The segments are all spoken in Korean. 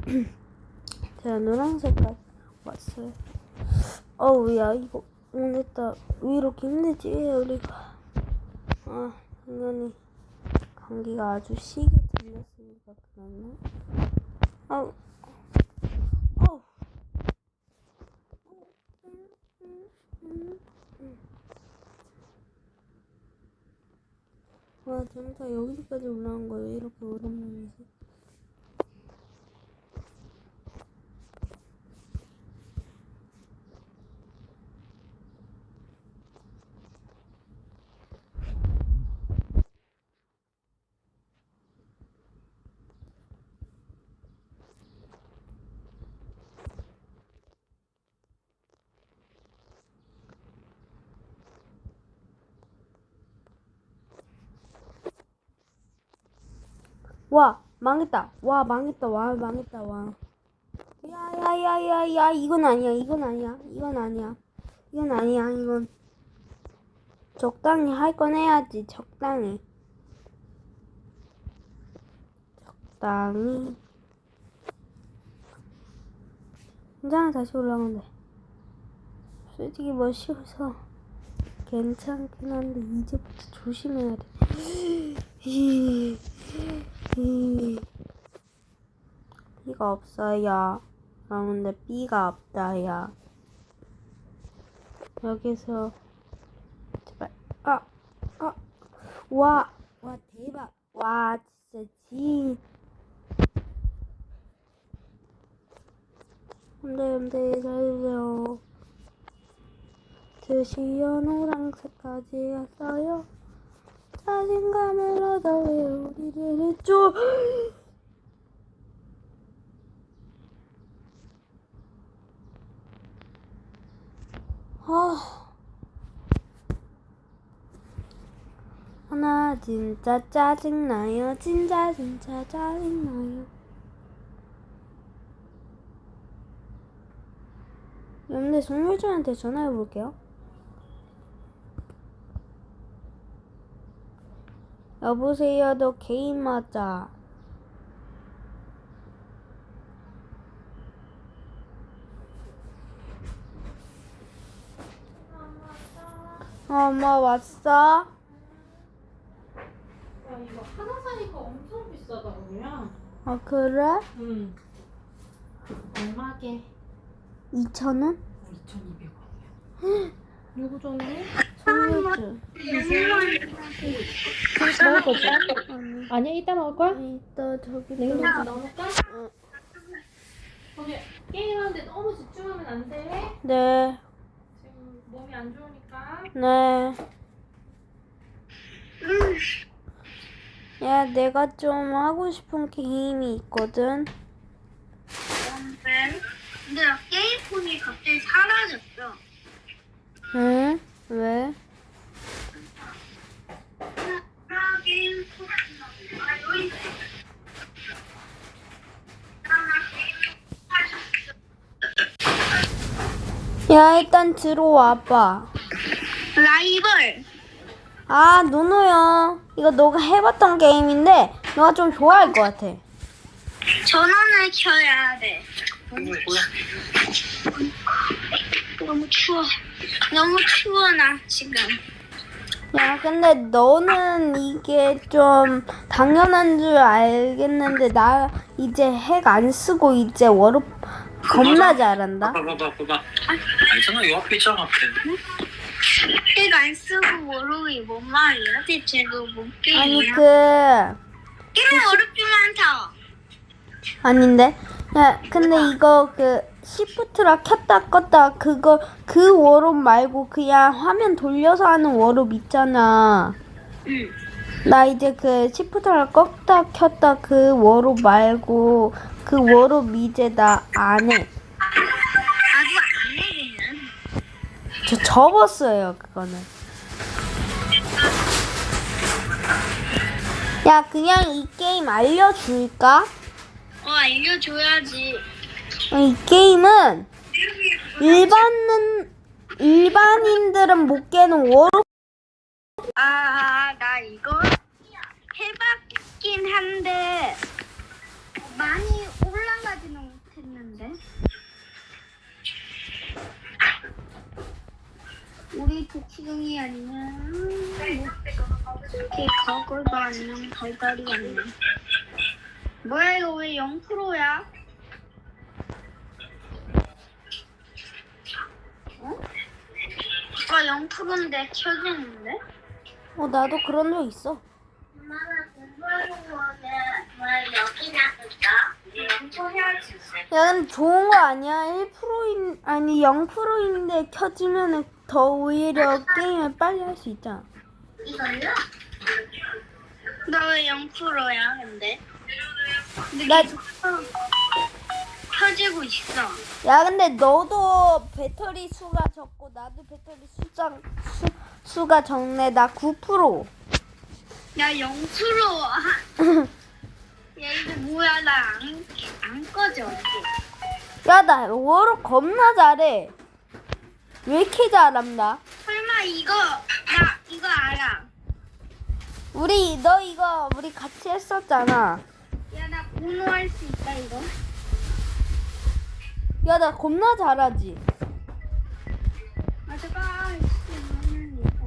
제가 노란색깔 왔어요. 어우, 야, 이거 오늘따 왜 이렇게 힘들지, 우리가. 아, 당연히 감기가 아주 시게 들렸으니까 그렇네. 아우, 아우. 와, 정말 여기까지 올라온 거왜 이렇게 오랜만이지? 와 망했다. 와 망했다. 와 망했다. 와. 야야야야야 이건 아니야. 이건 아니야. 이건 아니야. 이건 아니야. 이건. 적당히 할 건 해야지. 적당히. 적당히. 괜찮아. 다시 올라오면 돼. 솔직히 뭐 쉬워서 괜찮긴 한데 이제부터 조심해야 돼 B가 없어요. 그런데 B가 없다요. 여기서 제발 아, 아, 와, 와 대박, 와 진짜 진. 안돼 안돼 살려주세요. 드디어 노란색까지 왔어요. 자신감을 얻어 우리를 해줘. 아. 하나 진짜 짜증나요. 진짜 진짜 짜증나요. 근데 송효주한테 전화해 볼게요. 여보세요, 너 개인 맞아. 어, 엄마 왔어? 야 이거 하나 사니까 엄청 비싸다 그냥. 아 그래? 응. 얼마게? 2,000원? 2,200원이야. 누구 전에? 송효주. 먹을 거지? 아니, 아니야 이따 먹을 거야? 이따 저기 냉동실에 또- 넣어놓을까? 응. 거기 게임하는데 너무 집중하면 안 돼. 네, 지금 몸이 안 좋으니까. 네. 야, 내가 좀 하고 싶은 게임이 있거든. 네. 근데 나 게임폰이 갑자기 사라졌어. 응? 왜? 야, 일단 들어와봐. 라이벌. 아, 노노야. 이거 너가 해봤던 게임인데, 너가 좀 좋아할 것 같아. 전원을 켜야 돼. 너무 추워. 너무 추워 나 지금. 야, 근데 너는 이게 좀 당연한 줄 알겠는데, 나 이제 핵 안 쓰고 이제 워로 겁나 잘한다. 봐봐 봐봐 봐봐 알잖아 요 앞에 있잖아 앞에 이거 안 쓰고 모르기 뭔 말이야? 대체 아니, 게임이야? 그, 게임 어렵지만 않다. 아닌데? 야, 근데 이거 그, 시프트라 켰다 껐다 그거, 그 워롭 말고 그냥 화면 돌려서 하는 워롭 있잖아. 응. 나 이제 그 시프트를 껐다 켰다 그 워롭 말고 그 워롭 이제 나 안 해. 나도 안 해, 그냥. 저 접었어요 그거는. 야 그냥 이 게임 알려줄까? 뭐 알려줘야지. 이 게임은 일반은 일반인들은 못 깨는 워. 아, 나 이거 해봤긴 한데 많이 올라가지는 못했는데. 우리 복시경이 아니면 이렇게 가골바 아니면 발다리 아니면. 뭐야 이거 왜 0%야? 어? 아까 0%인데 켜지는데? 어 나도 그런 적 있어. 엄마가 공부하는 거는 왜 여기 놔뒀다? 0% 해야지. 야 근데 좋은 거 아니야? 1%인 아니 0%인데 켜지면은 더 오히려 게임을 빨리 할 수 있잖아. 이걸요? 나 왜 0%야 근데? 근데 나- 계속 켜- 켜지고 있어. 야 근데 너도 배터리 수가 적고 나도 배터리 수가 수, 수가 적네. 나 9%. 야 0%. 아, 야 이거 뭐야 나안안 꺼져. 이게. 야나 워로 겁나 잘해. 왜 이렇게 잘한다? 설마 이거 나 이거 알아. 우리 너 이거 우리 같이 했었잖아. 공부할 수 있다 이거. 야 나 겁나 잘하지. 아 잠깐. 아, 진짜 너무 예뻐.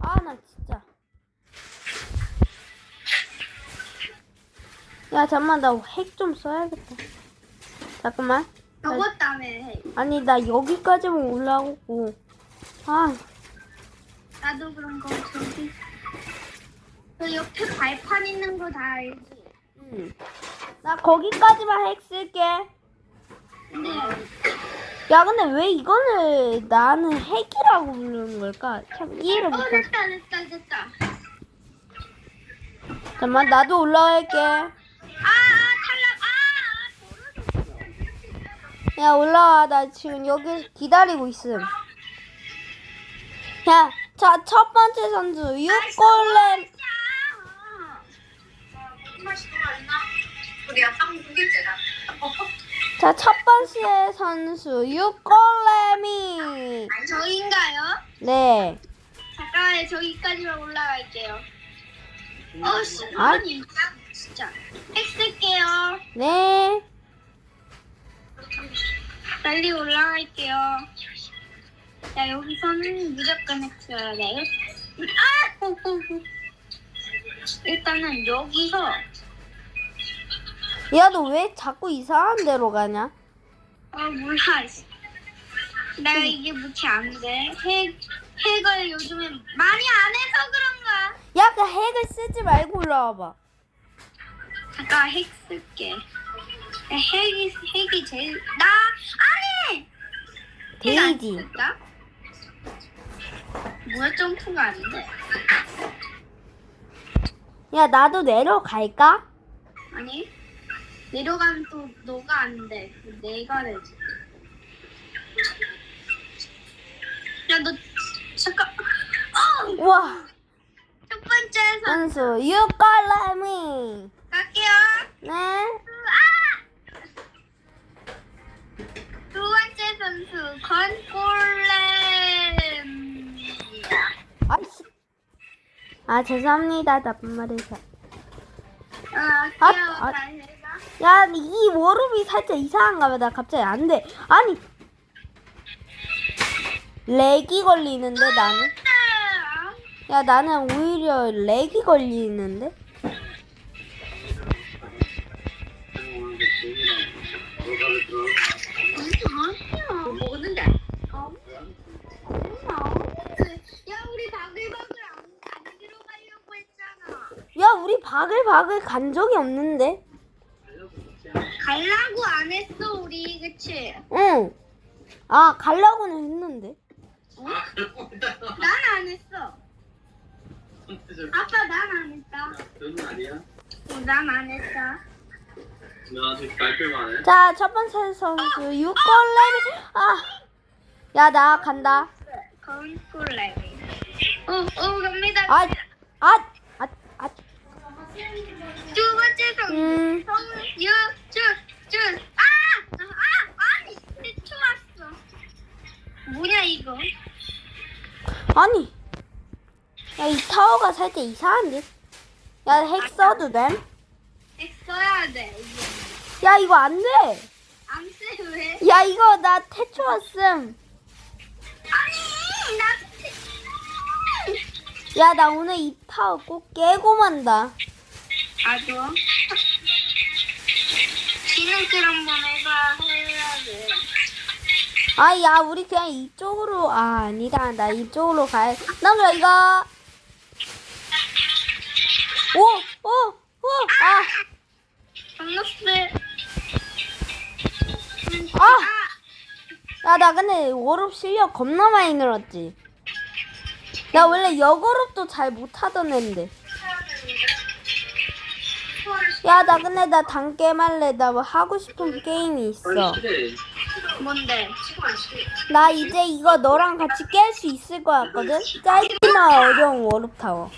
아 나 진짜. 야 잠만 나 핵 좀 써야겠다. 잠깐만. 저것 때문에 해. 아니 나 여기까지만 올라오고. 아 나도 그런 거 저기. 그 옆에 발판 있는 거 다 알지? 응. 나 거기까지만 핵 쓸게. 근데 야 근데 왜 이거를 나는 핵이라고 부르는 걸까? 참 이해를 어 못해. 됐다 됐다 됐다. 잠만 나도 올라갈게. 아, 아 탈락. 아, 아 떨어졌어. 야 올라와 나 지금 여기 기다리고 있음. 야, 자 첫 번째 선수 유골렘. 자 첫 번째 선수 유골렘이. 저인가요? 네. 잠깐 저기까지만 올라갈게요. 어, 씨, 아. 아니 진짜 핵 쓸게요. 네. 빨리 올라갈게요. 야 여기서는 무조건 핵 써야 돼. 아! 일단은 여기서 야 너 왜 자꾸 이상한 데로 가냐? 아 몰라. 씨. 나 이게 무치 안 돼. 핵 핵을 요즘에 많이 안 해서 그런가? 야 그 핵을 쓰지 말고 올라와봐. 잠깐 핵 쓸게. 야, 핵이 핵이 제일 나 아니. 핵안 데이지. 쓸까? 뭐야 점프가 안 돼? 야 나도 내려갈까? 아니 내려가면 또 너가 안 돼. 내가 되지. 야 너 잠깐. 어! 우와. 첫 번째 선 선수 유골렘이. 갈게요. 네. 아! 두 번째 선수 건골렘 아 죄송합니다 나쁜 말해서. 아, 아, 귀여워. 아. 잘 해봐. 야 이 워룹이 살짝 이상한가 봐. 나 갑자기 안 돼. 아니. 렉이 걸리는데 나는. 아, 야 나는 오히려 렉이 걸리는데. 아니야. 먹었는데. 어? 야, 우리 바글바글 안, 안 들어가려고 했잖아. 야 우리 바글바글 간 적이 없는데. 갈라고 안 했어, 우리. 그치? 응. 아 갈라고는 했는데. 난안 했어. 아빠, 난 안 했다. 그건 아니야. 어, 난안 했어. 나 아직 발표만 해. 자 첫 번째 선수 유골렘이. 아. 야 나 간다. 건골렘. 어, 어, 갑니다. 아. 아. 아. 아. 음. 아! 아! 아니, 미쳐왔어. 뭐냐, 이거? 아니. 야, 이 타워가 살짝 이상한데? 야, 핵 써도 돼? 핵 써야 돼, 이게. 야, 이거 안 돼! 안 돼, 왜? 야, 이거 나 태초 왔음. 아니, 나 야, 나 오늘 이 타워 꼭 깨고 만다. 나도. 지는 그런 번 해봐 해야 돼. 아, 야, 우리 그냥 이쪽으로. 아, 아니다. 나 이쪽으로 가야. 남자 이거. 오, 오, 오. 아, 강력스. 아. 야, 나 근데 워룹 실력 겁나 많이 늘었지. 나 원래 여고룹도 잘 못하던 애인데. 야, 나 근데 나 단게임 할래. 나 뭐 하고 싶은 게임이 있어. 뭔데? 나 이제 이거 너랑 같이 깰 수 있을 것 같거든? 짧지만 어려운 워룹 타워.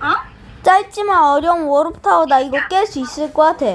어? 짧지만 어려운 워룹 타워 나 이거 깰 수 있을 것 같아.